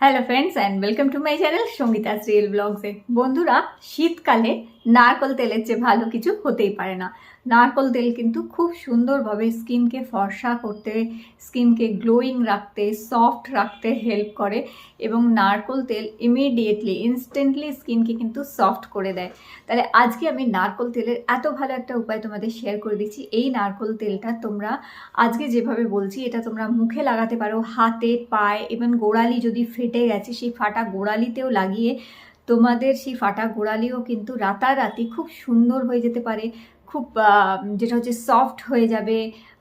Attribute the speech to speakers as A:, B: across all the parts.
A: Hello friends and welcome to my channel Sangeeta real ব্লগসে বন্ধুরা, শীতকালে নারকল তেলের চেয়ে ভালো কিছু হতেই পারে না। নারকল তেল কিন্তু খুব সুন্দরভাবে স্কিনকে ফর্সা করতে, স্কিনকে গ্লোয়িং রাখতে, সফট রাখতে হেল্প করে এবং নারকল তেল ইমিডিয়েটলি, ইনস্ট্যান্টলি স্কিনকে কিন্তু সফট করে দেয়। তাহলে আজকে আমি নারকল তেলের এত ভালো একটা উপায় তোমাদের শেয়ার করে দিচ্ছি। এই নারকল তেলটা তোমরা আজকে যেভাবে বলছি, এটা তোমরা মুখে লাগাতে পারো, হাতে, পায়ে এবং গোড়ালি যদি ফেটে গেছে, সেই ফাটা গোড়ালিতেও লাগিয়ে তোমাদের সেই ফাটা গোড়ালিও কিন্তু রাতারাতি খুব সুন্দর হয়ে যেতে পারে। খুব যেটা হচ্ছে সফট হয়ে যাবে,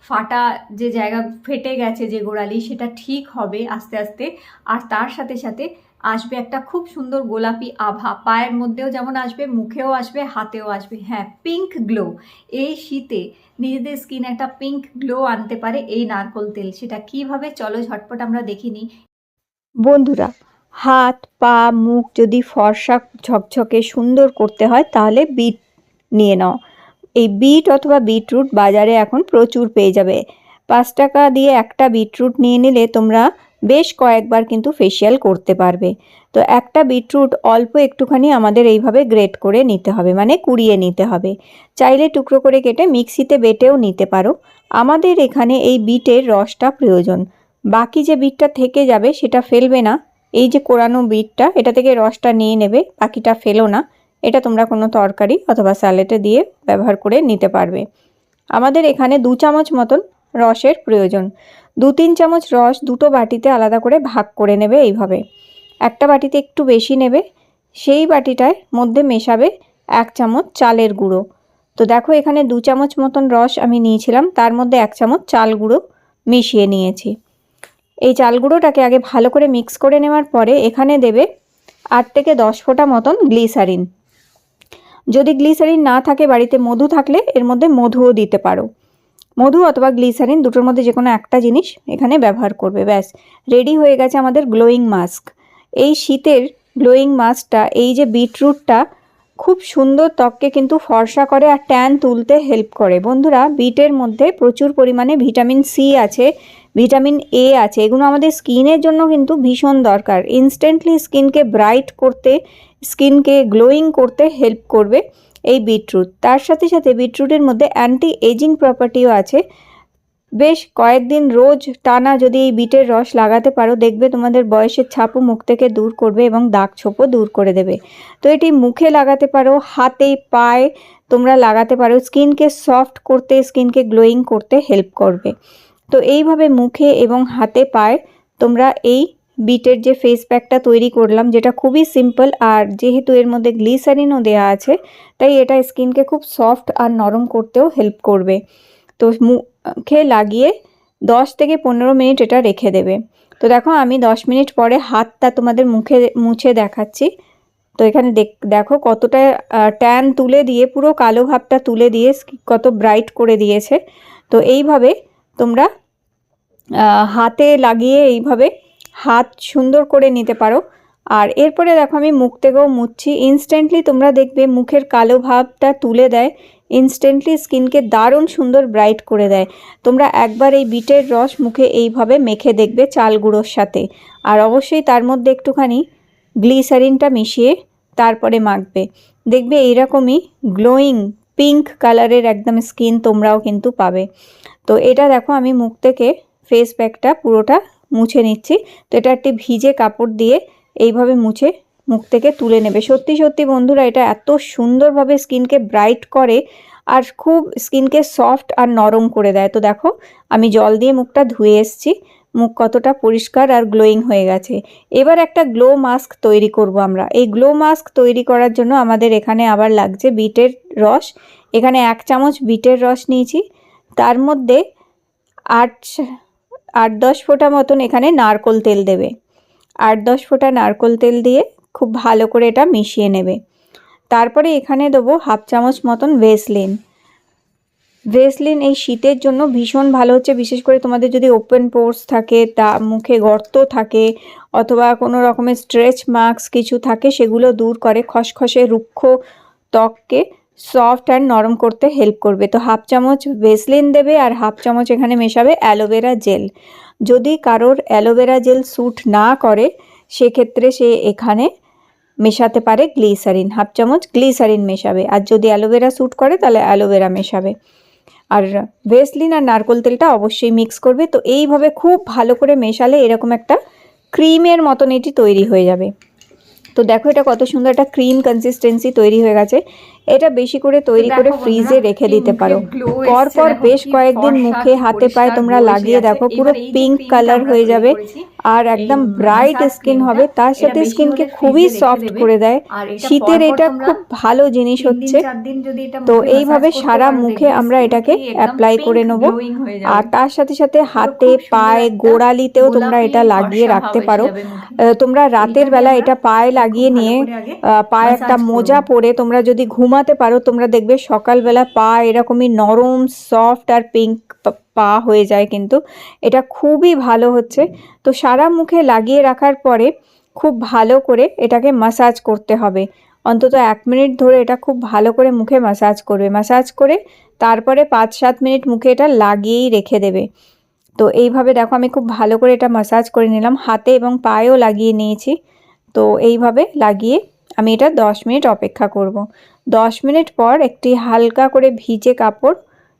A: ফাটা যে জায়গা ফেটে গেছে যে গোড়ালি, সেটা ঠিক হবে আস্তে আস্তে। আর তার সাথে সাথে আসবে একটা খুব সুন্দর গোলাপি আভা। পায়ের মধ্যেও যেমন আসবে, মুখেও আসবে, হাতেও আসবে। হ্যাঁ পিঙ্ক গ্লো এই শীতে নিজেদের স্কিন একটা পিঙ্ক গ্লো আনতে পারে এই নারকোল তেল। সেটা কীভাবে? চলো ঝটপট আমরা দেখিনি
B: বন্ধুরা, হাত, পা, মুখ যদি ফর্সা, ঝকঝকে সুন্দর করতে হয়, তাহলে বিট নিয়ে নাও। এই বিট অথবা বিটরুট বাজারে এখন প্রচুর পেয়ে যাবে। পাঁচ টাকা দিয়ে একটা বিটরুট নিয়ে নিলে তোমরা বেশ কয়েকবার কিন্তু ফেসিয়াল করতে পারবে। তো একটা বিটরুট অল্প একটুখানি আমাদের এইভাবে গ্রেট করে নিতে হবে মানে কুড়িয়ে নিতে হবে। চাইলে টুকরো করে কেটে মিক্সিতে বেটেও নিতে পারো। আমাদের এখানে এই বিটের রসটা প্রয়োজন। বাকি যে বিটটা থেকে যাবে সেটা ফেলবে না। এই যে কোরানো বিটটা, এটা থেকে রসটা নিয়ে নেবে, বাকিটা ফেলো না। এটা তোমরা কোনো তরকারি অথবা স্যালেডে দিয়ে ব্যবহার করে নিতে পারবে। আমাদের এখানে দু চামচ মতন রসের প্রয়োজন। দু তিন চামচ রস দুটো বাটিতে আলাদা করে ভাগ করে নেবে এইভাবে। একটা বাটিতে একটু বেশি নেবে, সেই বাটিটায় মধ্যে মেশাবে এক চামচ চালের গুঁড়ো। তো দেখো এখানে দু চামচ মতন রস আমি নিয়েছিলাম, তার মধ্যে এক চামচ চাল গুঁড়ো মিশিয়ে নিয়েছি। এই চাল গুঁড়োটাকে আগে ভালো করে মিক্স করে নেওয়ার পরে এখানে দেবে আট থেকে দশ ফোঁটা মতন গ্লিসারিন। যদি গ্লিসারিন না থাকে বাড়িতে মধু থাকলে এর মধ্যে মধুও দিতে পারো। মধু অথবা গ্লিসারিন দুটোর মধ্যে যে কোনো একটা জিনিস এখানে ব্যবহার করবে, ব্যাস। রেডি হয়ে গেছে আমাদের গ্লোয়িং মাস্ক। এই শীতের গ্লোয়িং মাস্কটা, এই যে বিটরুটটা, খুব সুন্দর ত্বককে কিন্তু ফর্সা করে আর ট্যান তুলতে হেল্প করে। বন্ধুরা, বিটের মধ্যে প্রচুর পরিমাণে ভিটামিন সি আছে, ভিটামিন এ আছে। এগুলো আমাদের স্কিনের জন্য কিন্তু ভীষণ দরকার। ইনস্ট্যান্টলি স্কিনকে ব্রাইট করতে স্কিনকে গ্লোয়িং করতে হেল্প করবে এই বিটরুট। তার সাথে সাথে বিটরুটের মধ্যে অ্যান্টি এজিং প্রপার্টিও আছে। বেশ কয়েকদিন রোজ টানা যদি এই বিটের রস লাগাতে পারো, দেখবে তোমাদের বয়সের ছাপও মুখ থেকে দূর করবে এবং দাগ ছোপও দূর করে দেবে। তো এটি মুখে লাগাতে পারো, হাতে, পায়ে তোমরা লাগাতে পারো। স্কিনকে সফট করতে, স্কিনকে গ্লোয়িং করতে হেল্প করবে। তো এইভাবে মুখে এবং হাতে, পায়ে তোমরা এই বিটের যে ফেস প্যাকটা তৈরি করলাম, যেটা খুবই সিম্পল আর যেহেতু এর মধ্যে গ্লিসারিনও দেওয়া আছে, তাই এটা স্কিনকে খুব সফট আর নরম করতেও হেল্প করবে। তো মুখে লাগিয়ে দশ থেকে পনেরো মিনিট এটা রেখে দেবে। তো দেখো আমি দশ মিনিট পরে হাতটা তোমাদের মুখে, মুছে দেখাচ্ছি। তো এখানে দেখো কতটা ট্যান তুলে দিয়ে, পুরো কালো ভাবটা তুলে দিয়ে কত ব্রাইট করে দিয়েছে। তো এইভাবে তোমরা হাতে লাগিয়ে এইভাবে হাত সুন্দর করে নিতে পারো। আর এরপরে দেখো আমি মুখ থেকেও মুছছি। ইনস্ট্যান্টলি তোমরা দেখবে মুখের কালো ভাবটা তুলে দেয়। ইনস্ট্যান্টলি স্কিনকে দারুণ সুন্দর ব্রাইট করে দেয়। তোমরা একবার এই বিটের রস মুখে এইভাবে মেখে দেখবে চাল গুঁড়োর সাথে। আর অবশ্যই তার মধ্যে একটুখানি গ্লিসারিনটা মিশিয়ে তারপরে মাখবে। দেখবে এইরকমই গ্লোয়িং পিঙ্ক কালারের একদম স্কিন তোমরাও কিন্তু পাবে। তো এটা দেখো আমি মুখ থেকে ফেস প্যাকটা পুরোটা মুছে নিচ্ছি। তো এটা একটি ভিজে কাপড় দিয়ে এইভাবে মুছে মুখ থেকে তুলে নেবে। সত্যি সত্যি বন্ধুরা, এটা এত সুন্দরভাবে স্কিনকে ব্রাইট করে আর খুব স্কিনকে সফট আর নরম করে দেয়। তো দেখো, আমি জল দিয়ে মুখটা ধুয়ে এসেছি। মুখ কতটা পরিষ্কার আর গ্লোয়িং হয়ে গেছে। এবার একটা গ্লো মাস্ক তৈরি করব আমরা। এই গ্লো মাস্ক তৈরি করার জন্য আমাদের এখানে আবার লাগছে বিটের রস। এখানে এক চামচ বিটের রস নিয়েছি। তার মধ্যে আট আট দশ ফোঁটা মতন এখানে নারকোল তেল দেবে। আট দশ ফোঁটা নারকোল তেল দিয়ে খুব ভালো করে এটা মিশিয়ে নেবে। তারপরে এখানে দেবো হাফ চামচ মতন ভেসলিন। ভেসলিন এই শীতের জন্য ভীষণ ভালো হচ্ছে, বিশেষ করে তোমাদের যদি ওপেন পোর্স থাকে, তা মুখে গর্ত থাকে, অথবা কোনো রকমের স্ট্রেচ মার্কস কিছু থাকে, সেগুলো দূর করে খসখসে রুক্ষ ত্বককে সফট অ্যান্ড নরম করতে হেল্প করবে। তো হাফ চামচ ভেসলিন দেবে আর হাফ চামচ এখানে মেশাবে অ্যালোভেরা জেল। যদি কারোর অ্যালোভেরা জেল স্যুট না করে, সেক্ষেত্রে সে এখানে মেশাতে পারে গ্লিসারিন। হাফ চামচ গ্লিসারিন মেশাবে। আর যদি অ্যালোভেরা স্যুট করে, তাহলে অ্যালোভেরা মেশাবে। আর ভেসলিন আর নারকোল তেলটা অবশ্যই মিক্স করবে। তো এইভাবে খুব ভালো করে মেশালে এরকম একটা ক্রিমের মতন এটি তৈরি হয়ে যাবে। তো দেখো এটা কত সুন্দর একটা ক্রিম কনসিস্টেন্সি তৈরি হয়ে গেছে। এটা বেশি করে তৈরি করে ফ্রিজে রেখে দিতে পারো।
A: glow
B: পর পর বেশ কয়েকদিন মুখে হাতে পায়ে তোমরা লাগিয়ে দেখো পুরো পিঙ্ক কালার হয়ে যাবে। আর একদম ব্রাইট স্কিন হবে তার সাথে স্কিনকে খুবই সফট করে দেয়। শীতের এটা খুব ভালো জিনিস হচ্ছে। তো এইভাবে সারা মুখে আমরা এটাকে অ্যাপ্লাই করে নেব। আর তার সাথে সাথে হাতে পায়ে গোড়ালিতেও তোমরা এটা লাগিয়ে রাখতে পারো। তোমরা রাতের বেলা এটা পায়ে লাগিয়ে নিয়ে পায়ে একটা মোজা পরে তোমরা যদি ঘুমাতে পারো, তোমরা দেখবে সকালবেলা পা এরকমই নরম সফট আর পিঙ্ক পা হয়ে যায় কিন্তু। এটা খুবই ভালো হচ্ছে। তো সারা মুখে লাগিয়ে রাখার পরে খুব ভালো করে এটাকে মাসাজ করতে হবে। অন্তত এক মিনিট ধরে এটা খুব ভালো করে মুখে মাসাজ করবে। মাসাজ করে তারপরে পাঁচ সাত মিনিট মুখে এটা লাগিয়েই রেখে দেবে। তো এইভাবে দেখো আমি খুব ভালো করে এটা মাসাজ করে নিলাম। হাতে এবং পায়েও লাগিয়ে নিয়েছি। তো এইভাবে লাগিয়ে আমি এটা দশ মিনিট অপেক্ষা করব। দশ মিনিট পর একটি হালকা করে ভিজে কাপড়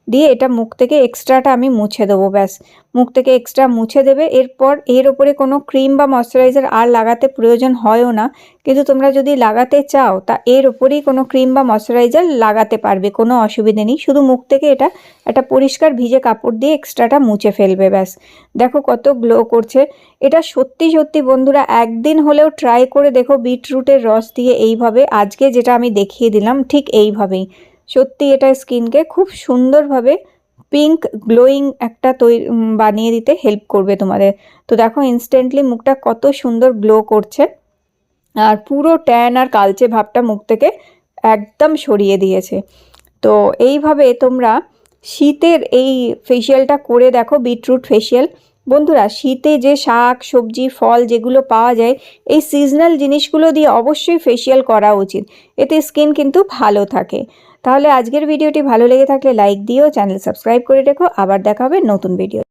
B: দিয়ে এটা মুখ থেকে এক্সট্রাটা আমি মুছে দেবো, ব্যাস। মুখ থেকে এক্সট্রা মুছে দেবে, এরপর এর ওপরে কোনো ক্রিম বা ময়শ্চারাইজার আর লাগাতে প্রয়োজন হয়ও না। কিন্তু তোমরা যদি লাগাতে চাও, তা এর ওপরেই কোনো ক্রিম বা ময়শ্চারাইজার লাগাতে পারবে, কোনো অসুবিধে নেই। শুধু মুখ থেকে এটা, একটা পরিষ্কার ভিজে কাপড় দিয়ে এক্সট্রাটা মুছে ফেলবে, ব্যাস। দেখো কত গ্লো করছে। এটা সত্যি সত্যি বন্ধুরা, একদিন হলেও ট্রাই করে দেখো, বিটরুটের রস দিয়ে এইভাবে। আজকে যেটা আমি দেখিয়ে দিলাম, ঠিক এইভাবেই। সত্যি এটা স্কিনকে খুব সুন্দরভাবে পিঙ্ক গ্লোয়িং একটা তৈরি বানিয়ে দিতে হেল্প করবে তোমাদের। তো দেখো ইনস্ট্যান্টলি মুখটা কত সুন্দর গ্লো করছে। আর পুরো ট্যান আর কালচে ভাবটা মুখ থেকে একদম সরিয়ে দিয়েছে। তো এইভাবে তোমরা শীতের এই ফেসিয়ালটা করে দেখো বিটরুট ফেসিয়াল বন্ধুরা, শীতে যে শাক, সবজি, ফল যেগুলো পাওয়া যায়, এই সিজনাল জিনিসগুলো দিয়ে অবশ্যই ফেসিয়াল করা উচিত। এতে স্কিন কিন্তু ভালো থাকে। তাহলে আজকের ভিডিওটি ভালো লেগে থাকলে লাইক দিও, চ্যানেল সাবস্ক্রাইব করে রেখো। আবার দেখা হবে নতুন ভিডিও